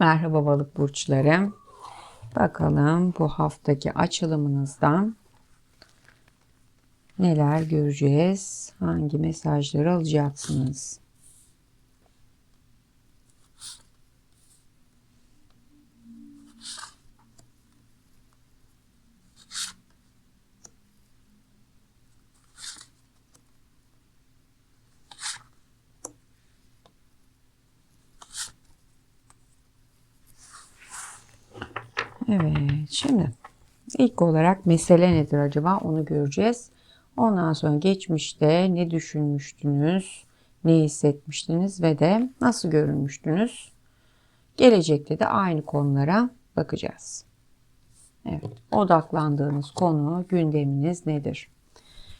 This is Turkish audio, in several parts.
Merhaba balık burçları. Bakalım bu haftaki açılımınızdan neler göreceğiz? Hangi mesajları alacaksınız? Evet, şimdi ilk olarak mesele nedir acaba onu göreceğiz. Ondan sonra geçmişte ne düşünmüştünüz, ne hissetmiştiniz ve de nasıl görünmüştünüz. Gelecekte de aynı konulara bakacağız. Evet, odaklandığınız konu, gündeminiz nedir?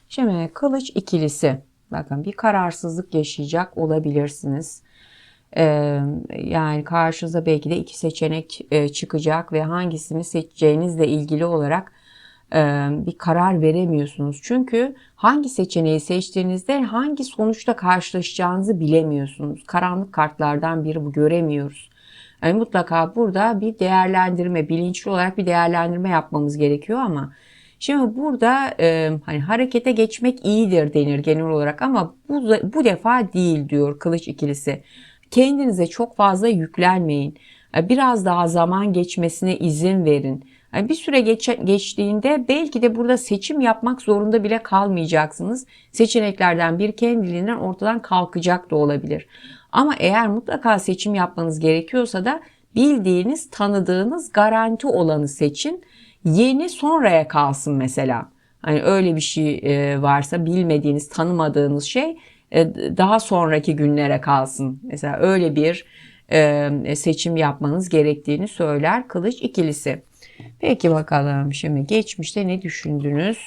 Şimdi kılıç ikilisi. Bakın bir kararsızlık yaşayacak olabilirsiniz. Yani karşınıza belki de iki seçenek çıkacak ve hangisini seçeceğinizle ilgili olarak bir karar veremiyorsunuz. Çünkü hangi seçeneği seçtiğinizde hangi sonuçla karşılaşacağınızı bilemiyorsunuz. Karanlık kartlardan biri bu göremiyoruz. Yani mutlaka burada bir değerlendirme, bilinçli olarak bir değerlendirme yapmamız gerekiyor ama Şimdi burada e, hani harekete geçmek iyidir denir genel olarak ama bu, bu defa değil diyor kılıç ikilisi. Kendinize çok fazla yüklenmeyin. E, biraz daha zaman geçmesine izin verin. E, bir süre geç, geçtiğinde belki de burada seçim yapmak zorunda bile kalmayacaksınız. Seçeneklerden bir kendiliğinden ortadan kalkacak da olabilir. Ama eğer mutlaka seçim yapmanız gerekiyorsa da bildiğiniz, tanıdığınız, garanti olanı seçin. Yeni sonraya kalsın mesela. Hani öyle bir şey e, varsa bilmediğiniz, tanımadığınız şey daha sonraki günlere kalsın. Mesela öyle bir e, seçim yapmanız gerektiğini söyler kılıç ikilisi. Peki bakalım şimdi geçmişte ne düşündünüz,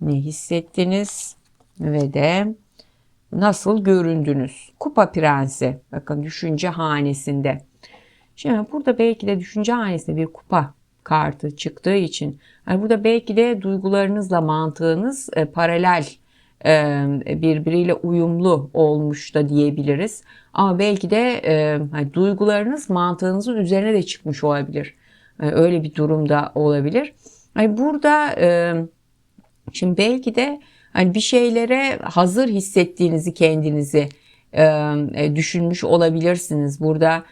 ne hissettiniz ve de nasıl göründünüz? Kupa prensi bakın düşünce hanesinde. Şimdi burada belki de düşünce hanesinde bir kupa kartı çıktığı için yani burada belki de duygularınızla mantığınız e, paralel e, birbiriyle uyumlu olmuş da diyebiliriz. Ama belki de e, hani duygularınız mantığınızın üzerine de çıkmış olabilir. E, öyle bir durumda olabilir. Burada şimdi belki de hani bir şeylere hazır hissettiğinizi kendinizi düşünmüş olabilirsiniz. Burada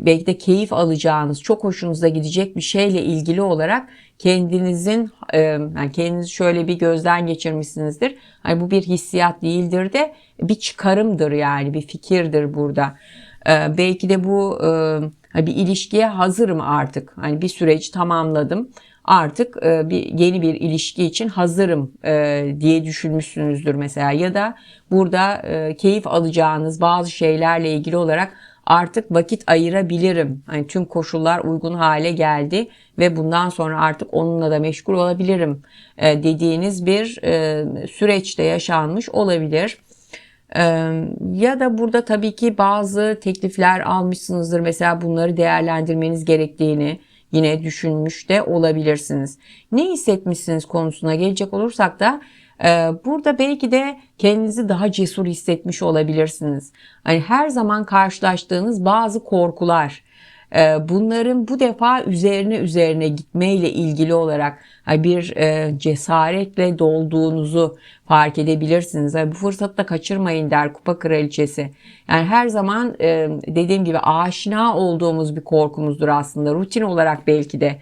belki de keyif alacağınız, çok hoşunuza gidecek bir şeyle ilgili olarak kendinizin yani kendinizi şöyle bir gözden geçirmişsinizdir. Hani bu bir hissiyat değildir de bir çıkarımdır yani bir fikirdir burada. Belki de bu hani bir ilişkiye hazırım artık. Hani bir süreci tamamladım. Artık bir yeni bir ilişki için hazırım diye düşünmüşsünüzdür mesela ya da burada keyif alacağınız bazı şeylerle ilgili olarak artık vakit ayırabilirim. Hani tüm koşullar uygun hale geldi ve bundan sonra artık onunla da meşgul olabilirim e, dediğiniz bir e, süreçte yaşanmış olabilir. E, ya da burada tabii ki bazı teklifler almışsınızdır. Mesela bunları değerlendirmeniz gerektiğini yine düşünmüş de olabilirsiniz. Ne hissetmişsiniz konusuna gelecek olursak da burada belki de kendinizi daha cesur hissetmiş olabilirsiniz. Hani her zaman karşılaştığınız bazı korkular, e, bunların bu defa üzerine üzerine gitmeyle ilgili olarak bir e, cesaretle dolduğunuzu fark edebilirsiniz. Bu fırsatı da kaçırmayın der Kupa Kraliçesi. Yani her zaman e, dediğim gibi aşina olduğumuz bir korkumuzdur aslında. Rutin olarak belki de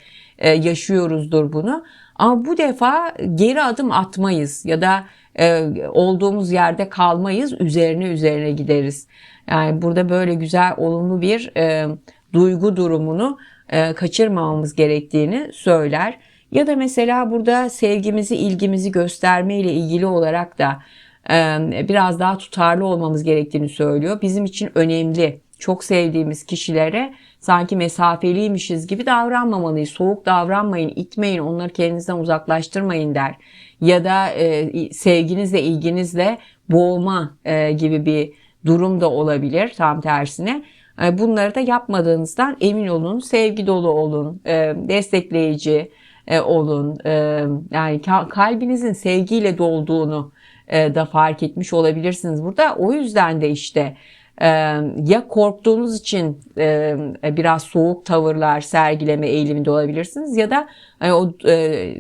yaşıyoruzdur bunu. Ama bu defa geri adım atmayız ya da e, olduğumuz yerde kalmayız, üzerine üzerine gideriz. Yani burada böyle güzel, olumlu bir e, duygu durumunu e, kaçırmamamız gerektiğini söyler. Ya da mesela burada sevgimizi, ilgimizi gösterme ile ilgili olarak da e, biraz daha tutarlı olmamız gerektiğini söylüyor. Bizim için önemli, çok sevdiğimiz kişilere sanki mesafeliymişiz gibi davranmamalıyız. Soğuk davranmayın, itmeyin, onları kendinizden uzaklaştırmayın der. Ya da e, sevginizle, ilginizle boğma e, gibi bir durum da olabilir tam tersine. E, bunları da yapmadığınızdan emin olun, sevgi dolu olun, e, destekleyici e, olun. E, yani kalbinizin sevgiyle dolduğunu e, da fark etmiş olabilirsiniz burada. O yüzden de işte ya korktuğunuz için biraz soğuk tavırlar sergileme eğiliminde olabilirsiniz ya da hani o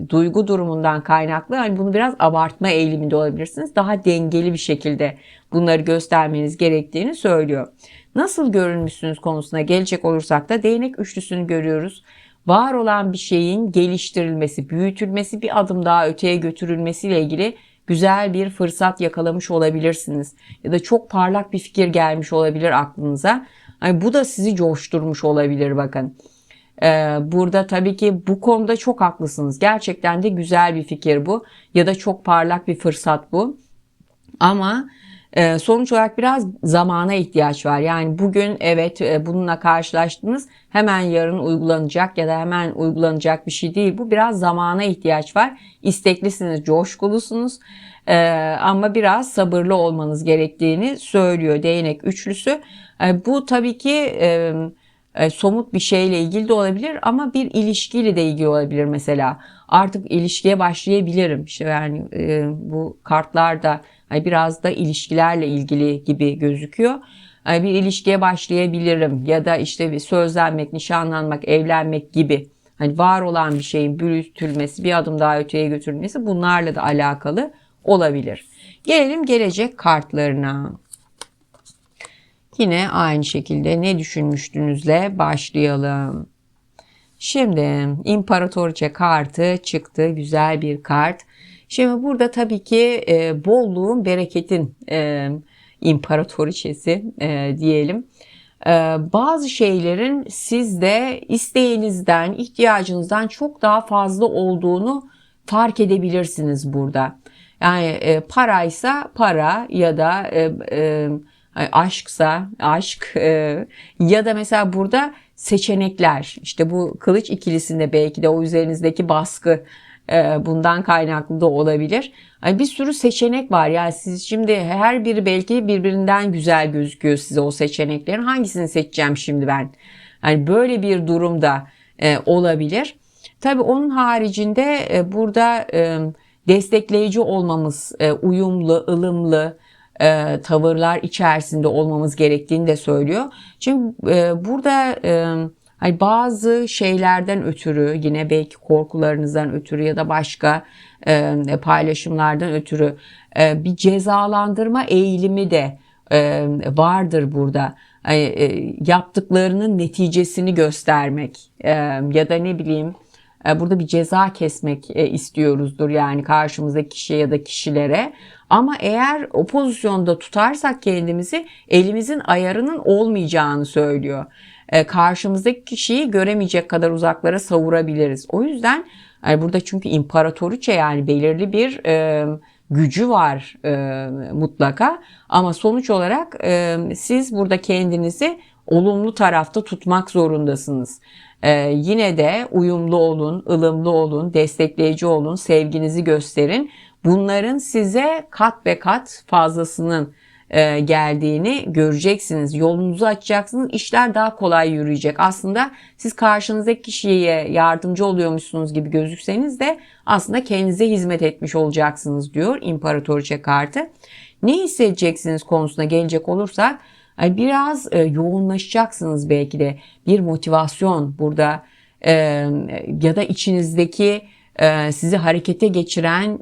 duygu durumundan kaynaklı hani bunu biraz abartma eğiliminde olabilirsiniz. Daha dengeli bir şekilde bunları göstermeniz gerektiğini söylüyor. Nasıl görünmüşsünüz konusuna gelecek olursak da değnek üçlüsünü görüyoruz. Var olan bir şeyin geliştirilmesi, büyütülmesi, bir adım daha öteye götürülmesiyle ilgili güzel bir fırsat yakalamış olabilirsiniz. Ya da çok parlak bir fikir gelmiş olabilir aklınıza. Hani bu da sizi coşturmuş olabilir bakın. Ee, burada tabii ki bu konuda çok haklısınız. Gerçekten de güzel bir fikir bu. Ya da çok parlak bir fırsat bu. Ama sonuç olarak biraz zamana ihtiyaç var. Yani bugün evet e, bununla karşılaştınız hemen yarın uygulanacak ya da hemen uygulanacak bir şey değil. Bu biraz zamana ihtiyaç var. İsteklisiniz, coşkulusunuz e, ama biraz sabırlı olmanız gerektiğini söylüyor değnek üçlüsü. Bu tabii ki somut bir şeyle ilgili de olabilir ama bir ilişkiyle de ilgili olabilir mesela. Artık ilişkiye başlayabilirim. İşte yani bu kartlarda Hani biraz da ilişkilerle ilgili gibi gözüküyor. Hani bir ilişkiye başlayabilirim ya da işte bir sözlenmek, nişanlanmak, evlenmek gibi hani var olan bir şeyin büyütülmesi, bir adım daha öteye götürülmesi bunlarla da alakalı olabilir. Gelelim gelecek kartlarına. Yine aynı şekilde ne düşünmüştünüzle başlayalım. Şimdi imparatoriçe kartı çıktı. Güzel bir kart. Şimdi burada tabii ki e, bolluğun, bereketin e, imparatoriçesi e, diyelim. E, bazı şeylerin sizde isteğinizden, ihtiyacınızdan çok daha fazla olduğunu fark edebilirsiniz burada. Yani e, paraysa para ya da e, e, aşksa aşk e, ya da mesela burada seçenekler işte bu kılıç ikilisinde belki de o üzerinizdeki baskı e, bundan kaynaklı da olabilir. bir sürü seçenek var. Yani siz şimdi her biri belki birbirinden güzel gözüküyor size o seçeneklerin. Hangisini seçeceğim şimdi ben? Yani böyle bir durumda e, olabilir. Tabii onun haricinde e, burada destekleyici olmamız, uyumlu, ılımlı, tavırlar içerisinde olmamız gerektiğini de söylüyor. Şimdi burada Hani bazı şeylerden ötürü yine belki korkularınızdan ötürü ya da başka e, paylaşımlardan ötürü e, bir cezalandırma eğilimi de e, vardır burada. Yani, e, yaptıklarının neticesini göstermek e, ya da ne bileyim e, burada bir ceza kesmek e, istiyoruzdur yani karşımızdaki kişiye ya da kişilere. Ama eğer o pozisyonda tutarsak kendimizi elimizin ayarının olmayacağını söylüyor. E, karşımızdaki kişiyi göremeyecek kadar uzaklara savurabiliriz. O yüzden burada çünkü imparatoriçe yani belirli bir e, gücü var e, mutlaka ama sonuç olarak e, siz burada kendinizi olumlu tarafta tutmak zorundasınız. Ee, yine de uyumlu olun, ılımlı olun, destekleyici olun, sevginizi gösterin. Bunların size kat be kat fazlasının e, geldiğini göreceksiniz. Yolunuzu açacaksınız. İşler daha kolay yürüyecek. Aslında siz karşınızdaki kişiye yardımcı oluyormuşsunuz gibi gözükseniz de aslında kendinize hizmet etmiş olacaksınız diyor İmparatoriçe kartı. Ne hissedeceksiniz konusuna gelecek olursak biraz e, yoğunlaşacaksınız belki de bir motivasyon burada e, ya da içinizdeki sizi harekete geçiren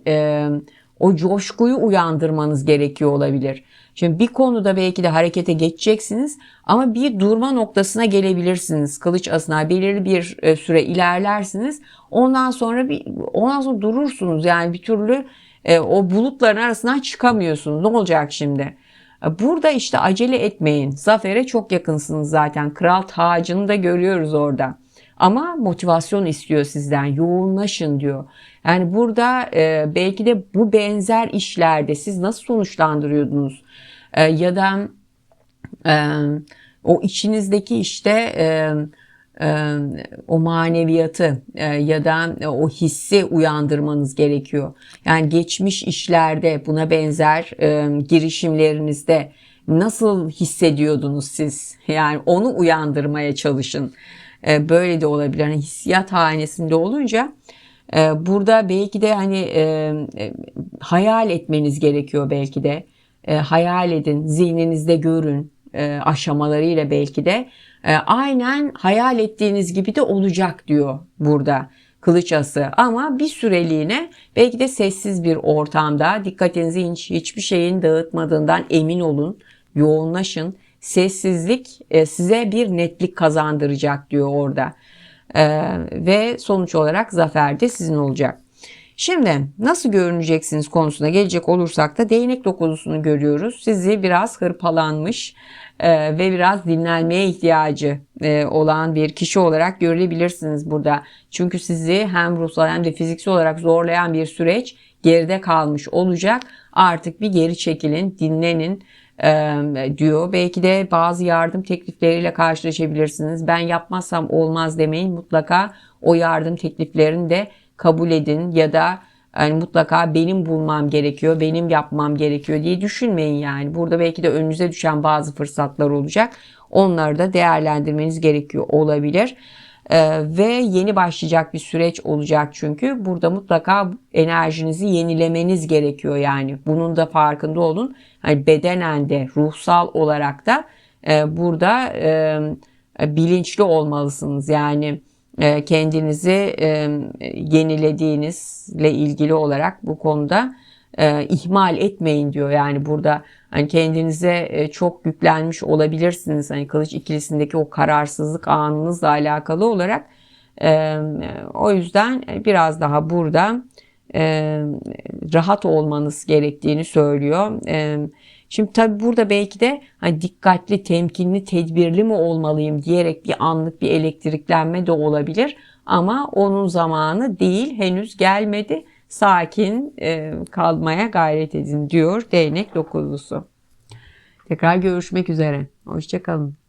o coşkuyu uyandırmanız gerekiyor olabilir. Şimdi bir konuda belki de harekete geçeceksiniz ama bir durma noktasına gelebilirsiniz. Kılıç asına belirli bir e, süre ilerlersiniz. Ondan sonra bir ondan sonra durursunuz. Yani bir türlü e, o bulutların arasından çıkamıyorsunuz. Ne olacak şimdi? Burada işte acele etmeyin. Zafere çok yakınsınız zaten. Kral tacını da görüyoruz orada. Ama motivasyon istiyor sizden. Yoğunlaşın diyor. Yani burada e, belki de bu benzer işlerde siz nasıl sonuçlandırıyordunuz? E, ya da e, o içinizdeki işte e, o maneviyatı e, ya da o hissi uyandırmanız gerekiyor. Yani geçmiş işlerde buna benzer e, girişimlerinizde nasıl hissediyordunuz siz? Yani onu uyandırmaya çalışın. E, böyle de olabilir. Yani hissiyat hanesinde olunca e, burada belki de hani e, e, hayal etmeniz gerekiyor belki de. E, hayal edin, zihninizde görün. e, aşamalarıyla belki de e, aynen hayal ettiğiniz gibi de olacak diyor burada kılıç ası. Ama bir süreliğine belki de sessiz bir ortamda dikkatinizi hiç, hiçbir şeyin dağıtmadığından emin olun yoğunlaşın. Sessizlik e, size bir netlik kazandıracak diyor orada. E, ve sonuç olarak zafer de sizin olacak. Şimdi nasıl görüneceksiniz konusuna gelecek olursak da değnek dokuzusunu görüyoruz. Sizi biraz hırpalanmış e, ve biraz dinlenmeye ihtiyacı e, olan bir kişi olarak görülebilirsiniz burada. Çünkü sizi hem ruhsal hem de fiziksel olarak zorlayan bir süreç geride kalmış olacak. Artık bir geri çekilin, dinlenin e, diyor. Belki de bazı yardım teklifleriyle karşılaşabilirsiniz. Ben yapmazsam olmaz demeyin. Mutlaka o yardım tekliflerini de kabul edin ya da yani mutlaka benim bulmam gerekiyor, benim yapmam gerekiyor diye düşünmeyin yani. Burada belki de önünüze düşen bazı fırsatlar olacak. Onları da değerlendirmeniz gerekiyor olabilir. Ee, ve yeni başlayacak bir süreç olacak çünkü burada mutlaka enerjinizi yenilemeniz gerekiyor yani bunun da farkında olun hani bedenen de ruhsal olarak da e, burada e, bilinçli olmalısınız yani kendinizi e, yenilediğinizle ilgili olarak bu konuda e, ihmal etmeyin diyor. Yani burada hani kendinize e, çok yüklenmiş olabilirsiniz. Hani kılıç ikilisindeki o kararsızlık anınızla alakalı olarak. E, o yüzden biraz daha burada e, rahat olmanız gerektiğini söylüyor. E, Şimdi tabi burada belki de hani dikkatli, temkinli, tedbirli mi olmalıyım diyerek bir anlık bir elektriklenme de olabilir. Ama onun zamanı değil, henüz gelmedi. Sakin e, kalmaya gayret edin diyor değnek dokuzlusu. Tekrar görüşmek üzere. Hoşçakalın.